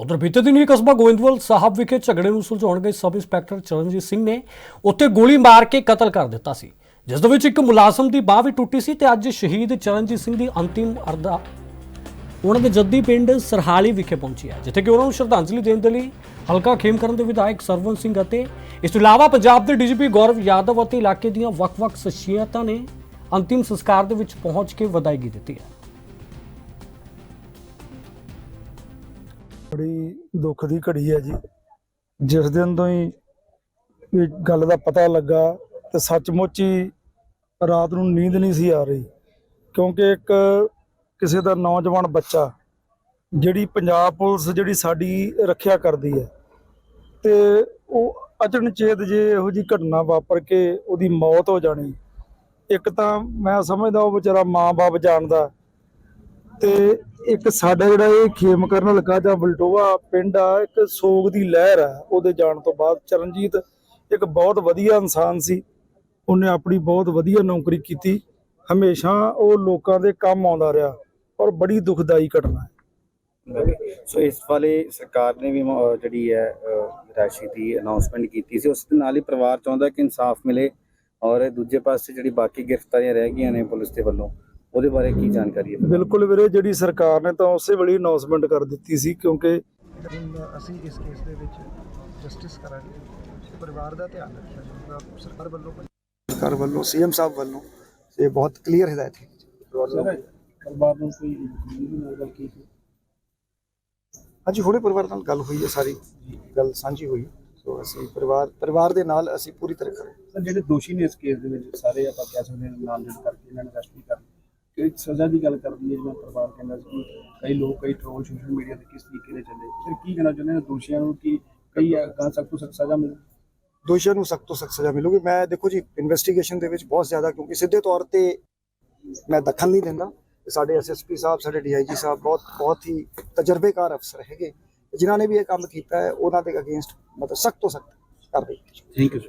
ਉਧਰ ਬੀਤੇ ਦਿਨ ਹੀ ਕਸਬਾ ਗੋਇੰਦਵਾਲ ਸਾਹਿਬ ਵਿਖੇ ਝਗੜੇ ਨੂੰ ਸੁਲਝਾਉਣ ਗਏ ਸਬ ਇੰਸਪੈਕਟਰ ਚਰਨਜੀਤ ਸਿੰਘ ਨੇ, ਉੱਥੇ ਗੋਲੀ ਮਾਰ ਕੇ ਕਤਲ ਕਰ ਦਿੱਤਾ ਸੀ। ਜਿਸ ਦੇ ਵਿੱਚ ਇੱਕ ਮੁਲਾਜ਼ਮ ਦੀ ਬਾਹ ਵੀ ਟੁੱਟੀ ਸੀ ਤੇ ਅੱਜ ਸ਼ਹੀਦ ਚਰਨਜੀਤ ਸਿੰਘ ਦੀ ਅੰਤਿਮ ਅਰਦਾ ਉਹਨਾਂ ਦੇ ਜੱਦੀ ਪਿੰਡ ਸਰਹਾਲੀ ਵਿਖੇ ਪਹੁੰਚੀ ਹੈ, ਜਿੱਥੇ ਕਿ ਉਹਨਾਂ ਨੂੰ ਸ਼ਰਧਾਂਜਲੀ ਦੇਣ ਦੇ ਲਈ ਹਲਕਾ ਖੇਮਕਰਨ ਦੇ ਵਿਧਾਇਕ ਸਰਵਨ ਸਿੰਘ ਅਤੇ ਇਸ ਤੋਂ ਇਲਾਵਾ ਪੰਜਾਬ ਦੇ ਡੀਜੀਪੀ ਗੌਰਵ ਯਾਦਵ ਅਤੇ ਇਲਾਕੇ ਦੀਆਂ ਵੱਖ-ਵੱਖ ਸ਼ਖਸੀਅਤਾਂ ਨੇ ਅੰਤਿਮ ਸੰਸਕਾਰ ਦੇ ਵਿੱਚ ਪਹੁੰਚ ਕੇ ਵਧਾਈਗੀ ਦਿੱਤੀ ਹੈ। ਬੜੀ ਦੁੱਖ ਦੀ ਘੜੀ ਹੈ ਜੀ। ਜਿਸ ਦਿਨ ਤੋਂ ਹੀ ਇਹ ਗੱਲ ਦਾ ਪਤਾ ਲੱਗਾ ਤੇ ਸੱਚਮੁੱਚ ਹੀ ਰਾਤ ਨੂੰ ਨੀਂਦ ਨਹੀਂ ਸੀ ਆ ਰਹੀ। ਕਿਉਂਕਿ ਇੱਕ ਕਿਸੇ ਦਾ ਨੌਜਵਾਨ ਬੱਚਾ ਜਿਹੜੀ ਪੰਜਾਬ ਪੁਲਿਸ ਜਿਹੜੀ ਸਾਡੀ ਰੱਖਿਆ ਕਰਦੀ ਹੈ ਤੇ ਉਹ ਅਚਨਚੇਤ ਜੇ ਇਹੋ ਜੀ ਘਟਨਾ ਵਾਪਰ ਕੇ ਉਹਦੀ ਮੌਤ ਹੋ ਜਾਣੀ, ਇੱਕ ਤਾਂ ਮੈਂ ਸਮਝਦਾ ਉਹ ਵਿਚਾਰਾ ਮਾਂ-ਬਾਪ ਜਾਣਦਾ ਤੇ ਇੱਕ ਸਾਡਾ ਜਿਹੜਾ ਇਹ ਖੇਮ ਕਰਨ ਲੱਗਾ ਜਾਂ ਬਲਟੋਆ ਪਿੰਡ ਆ, ਇੱਕ ਸੋਗ ਦੀ ਲਹਿਰ ਆ, ਉਹਦੇ ਜਾਣ ਤੋਂ ਬਾਅਦ ਚਰਨਜੀਤ ਇੱਕ ਬਹੁਤ ਵਧੀਆ ਇਨਸਾਨ ਸੀ। ਉਹਨੇ ਆਪਣੀ ਬਹੁਤ ਵਧੀਆ ਨੌਕਰੀ ਕੀਤੀ। ਹਮੇਸ਼ਾ ਉਹ ਲੋਕਾਂ ਦੇ ਕੰਮ ਆਉਂਦਾ ਰਿਹਾ ਔਰ ਬੜੀ ਦੁਖਦਾਈ ਘਟਨਾ ਹੈ। ਸੋ ਇਸ ਵਾਲੇ ਸਰਕਾਰ ਨੇ ਵੀ ਜਿਹੜੀ ਹੈ ਰਾਸ਼ੀ ਦੀ ਅਨਾਉਂਸਮੈਂਟ ਕੀਤੀ ਸੀ, ਉਸ ਦੇ ਨਾਲ ਹੀ ਪਰਿਵਾਰ ਚਾਹੁੰਦਾ ਕਿ ਇਨਸਾਫ ਮਿਲੇ ਔਰ ਦੂਜੇ ਪਾਸੇ ਜਿਹੜੀ ਬਾਕੀ ਗ੍ਰਿਫਤਾਰੀਆਂ ਰਹਿ ਗਈਆਂ ਨੇ ਪੁਲਿਸ ਦੇ ਵੱਲੋਂ ਉਹਦੇ ਬਾਰੇ ਕੀ ਜਾਣਕਾਰੀ ਹੈ? ਬਿਲਕੁਲ ਵੀਰੇ ਜਿਹੜੀ ਸਰਕਾਰ ਨੇ ਤਾਂ ਉਸੇ ਵੇਲੇ ਅਨਾਉਂਸਮੈਂਟ ਕਰ ਦਿੱਤੀ ਸੀ ਕਿਉਂਕਿ ਅਸੀਂ ਇਸ ਕੇਸ ਦੇ ਵਿੱਚ ਜਸਟਿਸ ਕਰਾਂਗੇ। ਪਰਿਵਾਰ ਦਾ ਧਿਆਨ ਰੱਖਿਆ ਜਾਊਗਾ ਸਰਕਾਰ ਵੱਲੋਂ ਸਰਕਾਰ ਵੱਲੋਂ ਸੀਐਮ ਸਾਹਿਬ ਵੱਲੋਂ ਇਹ ਬਹੁਤ ਕਲੀਅਰ ਹਦਾਇਤ ਹੈ ਪਰਿਵਾਰ ਨੂੰ ਕੋਈ ਗੱਲ ਕੀ ਅੱਜ ਹੁਣੇ ਪਰਿਵਾਰ ਨਾਲ ਗੱਲ ਹੋਈ ਹੈ ਸਾਰੀ। ਗੱਲ ਸਾਂਝੀ ਹੋਈ ਸੋ ਅਸੀਂ ਪਰਿਵਾਰ ਪਰਿਵਾਰ ਦੇ ਨਾਲ ਅਸੀਂ ਪੂਰੀ ਤਰ੍ਹਾਂ ਸਰ ਜਿਹੜੇ ਦੋਸ਼ੀ ਨੇ ਇਸ ਕੇਸ ਦੇ ਵਿੱਚ ਸਾਰੇ ਆਪਾਂ ਕਹਿ ਸਕਦੇ ਹਾਂ ਨਾਮਜ਼ਦ ਕਰਕੇ ਇਹਨਾਂ ਨੂੰ ਅਰੈਸਟ ਕਰ ਕਿ ਸਜ਼ਾ ਦੀ ਗੱਲ ਕਰਦੀ ਹੈ ਜਿਵੇਂ ਪਰਿਵਾਰ ਕਹਿੰਦਾ ਸੀ ਕਈ ਲੋਕ ਕਈ ਟ੍ਰੋਲ ਸੋਸ਼ਲ ਮੀਡੀਆ ਤੇ ਕਿਸ ਤਰੀਕੇ ਦੇ ਚੱਲੇ। ਫਿਰ ਕੀ ਕਹਿਣਾ ਚਾਹੁੰਦੇ ਨੇ ਦੋਸ਼ੀਆਂ ਨੂੰ ਕਿ ਕਈ ਅਗਾਂਹ ਸਖਤ ਤੋਂ ਸਖਤ ਸਜ਼ਾ ਮਿਲੇ? ਦੋਸ਼ੀਆਂ ਨੂੰ ਸਖਤ ਤੋਂ ਸਖਤ ਸਜ਼ਾ ਮਿਲੂਗੀ। ਮੈਂ ਦੇਖੋ ਜੀ ਇਨਵੈਸਟੀਗੇਸ਼ਨ ਦੇ ਵਿੱਚ ਬਹੁਤ ਜ਼ਿਆਦਾ ਕਿਉਂਕਿ ਸਿੱਧੇ ਤੌਰ ਤੇ ਮੈਂ ਦਖਲ ਨਹੀਂ ਦਿੰਦਾ। ਸਾਡੇ ਐਸਐਸਪੀ ਸਾਹਿਬ ਸਾਡੇ ਡੀਆਈਜੀ ਸਾਹਿਬ ਬਹੁਤ ਬਹੁਤ ਹੀ ਤਜਰਬੇਕਾਰ ਅਫਸਰ ਹੈਗੇ। ਜਿਨ੍ਹਾਂ ਨੇ ਵੀ ਇਹ ਕੰਮ ਕੀਤਾ ਹੈ ਉਹਨਾਂ ਦੇ ਅਗੇਂਸਟ ਮਤਲਬ ਸਖਤ ਤੋਂ ਸਖਤ ਕਰਦੇ ਥੈਂਕ ਯੂ